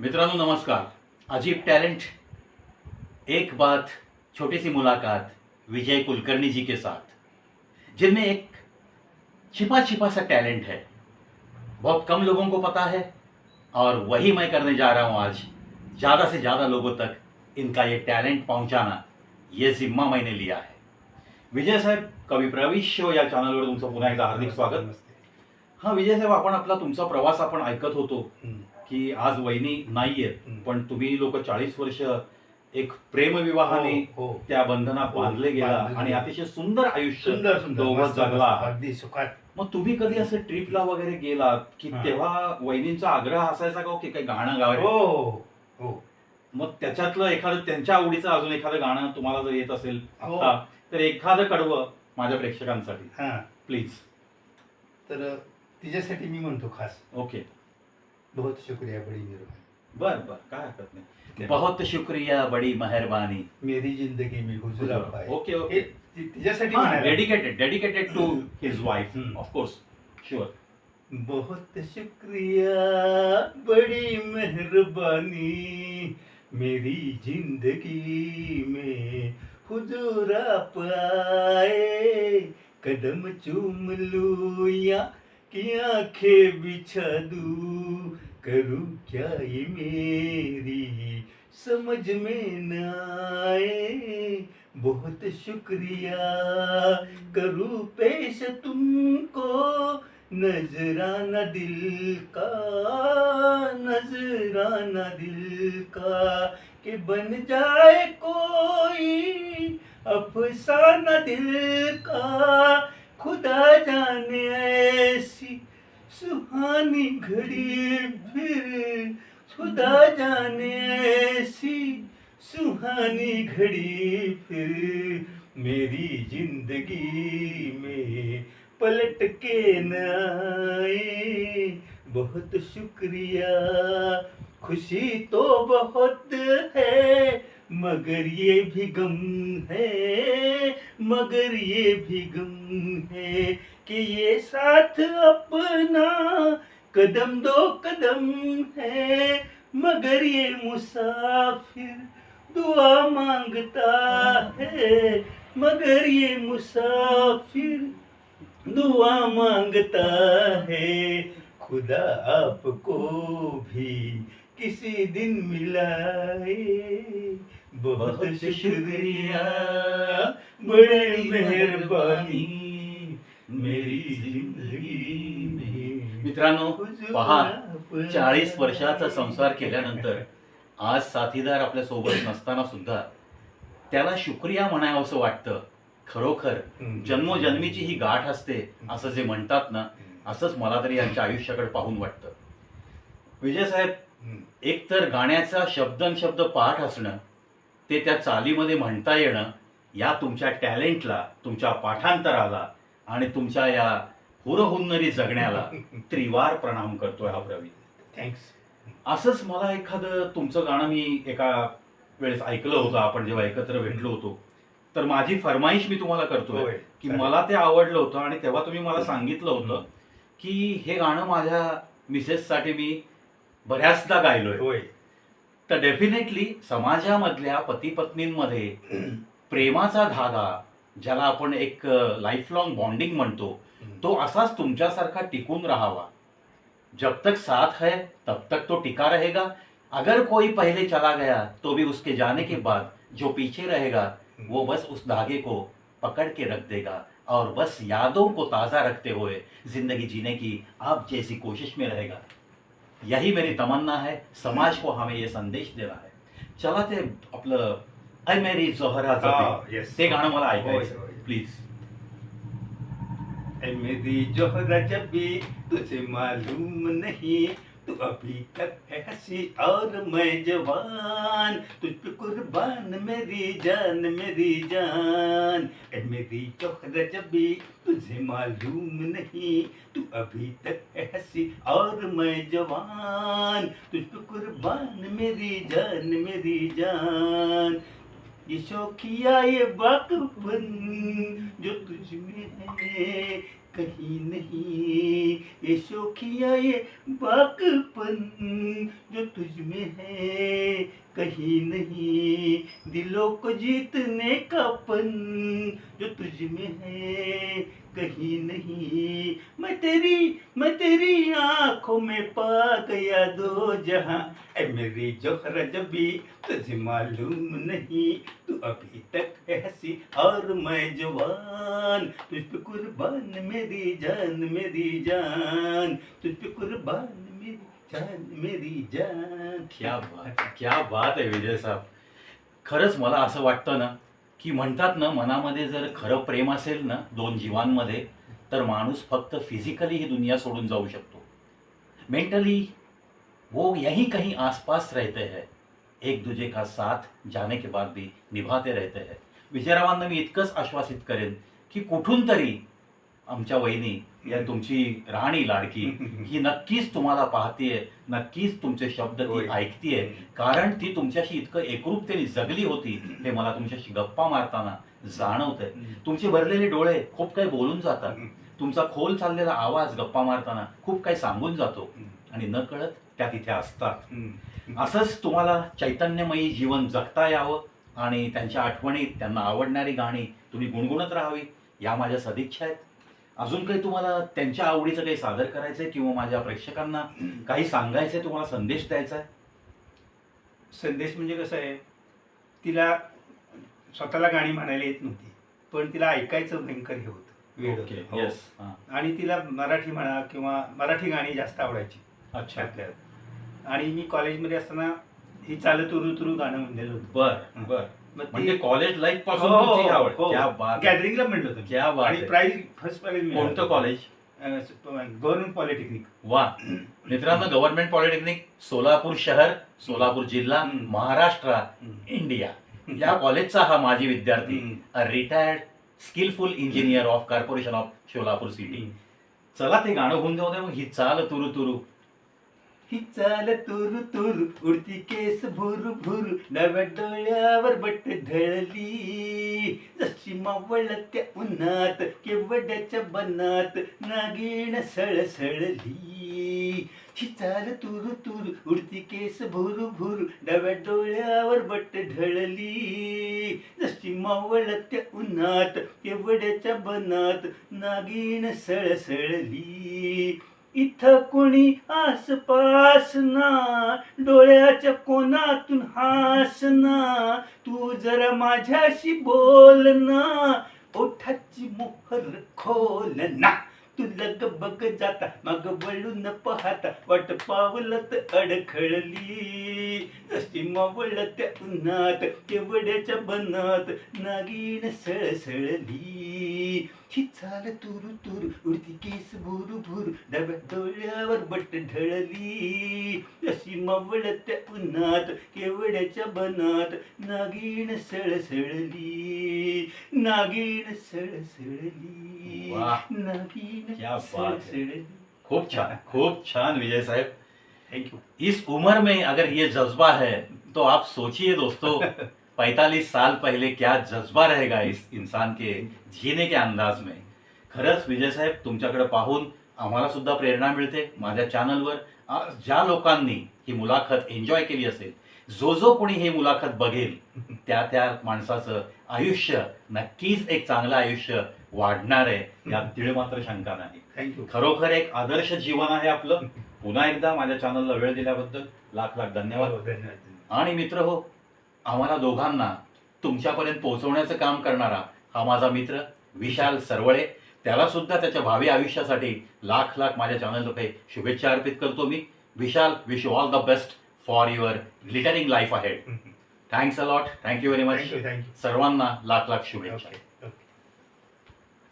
मित्रांनो नमस्कार. अजीब टैलेंट. एक बात छोटी सी मुलाकात विजय कुलकर्णी जी के साथ. जिनमें एक छिपा छिपा सा टैलेंट है. बहुत कम लोगों को पता है और वही मैं करने जा रहा हूं आज. ज़्यादा से ज़्यादा लोगों तक इनका ये टैलेंट पहुंचाना ये जिम्मा मैंने लिया है. विजय साहेब कवी प्रवेश शो या चॅनलवर तुमचं पुन्हा एकदा हार्दिक स्वागत. हा विजय साहेब आपण आपला तुमचा प्रवास आपण ऐकत होतो. की आज वहिनी नाहीये हम्म. पण तुम्ही लोक चाळीस वर्ष एक प्रेमविवाहाने हो, हो. त्या बंधनात हो, बांधले गेला बांधले आणि गेला. अतिशय सुंदर आयुष्य सुंदर सुंदर दोघं मस्त, जगला मस्त. अगदी सुखात मग तुम्ही कधी असं ट्रिपला वगैरे गेलात की हा. तेव्हा वहिनींचा आग्रह असायचा का हो की काही गाणं गाव हो हो हो मग त्याच्यातलं एखादं त्यांच्या आवडीचं अजून एखादं गाणं तुम्हाला जर येत असेल हो. आता तर एखादं कडवं माझ्या प्रेक्षकांसाठी हा प्लीज तर तिच्यासाठी मी म्हणतो खास ओके बहुत शुक्रिया बडी मेहरबानी। बर बर काय हरकत नाही. बहुत शुक्रिया बडी मेहरबानी। मेरी ज़िंदगी में हुजूर पाए ओके ओके तिच्यासाठी dedicated dedicated to his wife hmm. Of course sure बहुत शुक्रिया बड़ी मेहरबानी। मेरी ज़िंदगी में हुजूर आप आए। कदम चूम लूँ या कि आँखें बिछा दूँ करूँ क्या ये मेरी? समझ में न आए। बहुत शुक्रिया। करूँ पेश तुमको नजराना दिल का। नजराना दिल का कि बन जाए कोई अफसाना दिल का। खुदा जाने ऐसी सुहानी घड़ी फिर। खुदा जाने ऐसी सुहानी घड़ी फिर। मेरी ज़िंदगी में पलट के न आए बहुत शुक्रिया। खुशी तो बहुत है, मगर ये भी गम है। मगर ये भी गम है कि ये साथ अपना कदम दो कदम है। मगर ये मुसाफिर दुआ माँगता है। मगर ये मुसाफिर दुआ माँगता है। खुदा आपको भी किसी दिन मिलाए। बहुत शुक्रिया बड़े मेहरबानी मेरी जिंदगी में मित्रांनो पहा चाळीस वर्षाचा संसार केल्यानंतर आज साथीदार आपल्यासोबत नसताना सुद्धा त्याला शुक्रिया म्हणावंसं वाटतं खरोखर. जन्मोजन्मीची ही गाठ असते असं जे म्हणतात ना असंच मला तरी यांच्या आयुष्याकडे पाहून वाटतं विजय साहेब हम्म. एक तर गाण्याचा शब्दन शब्द पाठ असणं ते त्या चालीमध्ये म्हणता येणं या तुमच्या टॅलेंटला तुमच्या पाठांतराला आणि तुमच्या या हुरहुन्नरी जगण्याला त्रिवार प्रणाम करतोय हा प्रवीण. थँक्स असंच मला एखादं तुमचं गाणं मी एका वेळेस ऐकलं होतं आपण जेव्हा एकत्र भेटलो होतो. तर माझी फरमाईश मी तुम्हाला करतोय की मला ते आवडलं होतं आणि तेव्हा तुम्ही मला सांगितलं होतं. की हे गाणं माझ्या मिसेससाठी मी बऱ्याचदा गायलोय. तर डेफिनेटली समाजामधल्या पती पत्नींमध्ये प्रेमाचा धागा ज्याला आपण एक लाईफ लॉंग बॉन्डिंग म्हणतो तो असाच तुमच्यासारखा टिकून राहावा. जब तक साथ है तब तक तो टिका रहेगा. अगर कोई पहले चला गया तो भी उसके जाने के बाद जो पीछे रहेगा वो बस उस धागे को पकड़ के रख देगा और बस यादों को ताज़ा रखते हुए जिंदगी जीने की आप जैसी कोशिश में रहेगा। यही मेरी तमन्ना है समाज को हमें ये संदेश देना है चला ते आपलं ऐ मेरी जोहरा. ते गाणं मला ऐकायचं. प्लीज मेरी जोहरा जब भी तुझे मालूम नहीं तू अभी तक है हँसी और मैं जवान। तुझ पे कुर्बान, मेरी जान मेरी जान। ऐ मेरी जोहरा जब तुझे मालूम नहीं, तू अभी तक है हँसी और मैं जवान। तुझ पे कुर्बान, मेरी जान मेरी जान। ये शौकिया, ये बाकपन जो तुझ में है। कहीं नहीं। ये शोखिया ये बाकपन जो तुझ में है, कहीं नहीं। दिलों को जीतने का पन जो तुझ में है कहीं नहीं। मैं तेरी मैं तेरी आँखों में पा गया दो जहाँ। ऐ मेरी जोहरा जबी, तुझे मालूम नहीं। तू अभी तक है हँसी और मैं जवान। तुझ पे कुर्बान मेरी जान मेरी जान। तुझ पे कुर्बान मेरी जान मेरी जान। क्या बात क्या बात आहे विजय साहब। खरंच मला असं वाटतं ना की म्हणतात ना मनामध्ये जर खरं प्रेम असेल ना दोन जीवांमध्ये तर माणूस फक्त फिजिकली ही दुनिया सोडून जाऊ शकतो. मेंटली वो यही कहीं आसपास रहते हैं एक दुजे का साथ जाने के बाद भी निभाते रहते हैं. विजयरावांना मी इतकंच आश्वासित करेन की कुठून तरी आमच्या वहिनी या तुमची राणी लाडकी ही नक्कीच तुम्हाला पाहतीये नक्कीच तुमचे शब्द ती. ऐकतीये. कारण ती तुमच्याशी इतकं एकरूपतेने जगली होती हे मला तुमच्याशी गप्पा मारताना जाणवतंय. तुमचे भरलेले डोळे खूप काही बोलून जातात. तुमचा खोल चाललेला आवाज गप्पा मारताना खूप काही सांगून जातो. आणि न कळत त्या तिथे असतात. असंच तुम्हाला चैतन्यमयी जीवन जगता यावं आणि त्यांच्या आठवणीत त्यांना आवडणारी गाणी तुम्ही गुणगुणत राहावी या माझ्या सदिच्छा आहेत. अजून काही तुम्हाला त्यांच्या आवडीचं काही सादर करायचंय किंवा माझ्या प्रेक्षकांना काही सांगायचंय तुम्हाला संदेश द्यायचा आहे संदेश म्हणजे कसं आहे तिला स्वतःला गाणी म्हणायला येत नव्हती पण तिला ऐकायचं भयंकर हे होतं वेळ होतं. हो. येस हां आणि तिला मराठी म्हणा किंवा मराठी गाणी जास्त आवडायची अच्छा त्यातल्या त्यात. आणि मी कॉलेजमध्ये असताना ही चालत उरू तुरू गाणं म्हणलेलं होतं बर बर म्हणजे कॉलेज लाईफपासून हो, हो, तुमची आवड. हो. क्या बात गॅदरिंगला म्हणलं होतं क्या बात आणि आहे. प्राईज फर्स्ट प्राईज कोणतं कॉलेज गव्हर्नमेंट पॉलिटेक्निक वा. मित्रांनो गव्हर्नमेंट पॉलिटेक्निक सोलापूर शहर सोलापूर जिल्हा हम्म. महाराष्ट्र इंडिया या कॉलेजचा हा माजी विद्यार्थी retired skillful engineer of corporation of Solapur city चला ते गाणं होऊन जाऊ दे मग ही चाल तुरु तुरु. ही चाल तुरु तुरु उडती केस भुरु भुरु नव्या डोळ्यावर बट ढळली. जशी मावळत्या उन्हात केवड्याच्या बनात नागिण सळसळली. ही चाल तुरु तुरु उडती केस भुरु भुरु नव्या डोळ्यावर बट ढळली. जशी मावळत्या उन्हात केवड्याच्या बनात नागिण सळसळली. इथं कोणी आसपास ना डोळ्याच्या कोणातून हास ना तू जरा माझ्याशी बोल ना. ओठाची मोहर खोल ना. तू लग बग जाता मग वळून पाहता. वाट पावलत अडखळली. जशी मावळत उन्हात केवड्याच्या बनात नागिण सळसळली. ही चाल तुरु तुरु उडती केस भुरु भुरु डब्या डोळ्यावर बट ढळली जशी मावळत उन्हात केवड्याच्या बनात नागिण सळसळली नागिण सळसळली वाह. नागिण क्या बात है. सळसळली खूप छान खूप छान विजय साहेब। यू इस उम्र में अगर ये जज्बा है तो आप सोचिए दोस्तों पैतालीस साल पहले क्या जज्बा रहेगा इस इंसान के जीने के अंदाज में? खरंच विजय साहेब तुमच्याकडे पाहून आम्हाला सुद्धा प्रेरणा मिळते. माझ्या चॅनलवर आज ज्या लोकांनी ही मुलाखत एन्जॉय केली असेल जो जो कोणी ही मुलाखत बघेल त्या त्या माणसाचं आयुष्य नक्कीच एक चांगलं आयुष्य वाढणार आहे यात तीळ मात्र शंका नाही. थँक्यू खरोखर एक आदर्श जीवन आहे आपलं. पुन्हा एकदा माझ्या चॅनलला वेळ दिल्याबद्दल लाख लाख धन्यवाद धन्यवाद. आणि मित्र हो आम्हाला दोघांना तुमच्यापर्यंत पोहोचवण्याचं काम करणारा हा माझा मित्र विशाल सरवळे. त्याला सुद्धा त्याच्या भावी आयुष्यासाठी लाख लाख माझ्या चॅनलतर्फे शुभेच्छा अर्पित करतो मी. Vishal wish you all the best for your littering life ahead thanks a lot thank you very much सर्वांना लाख लाख शुभेच्छा.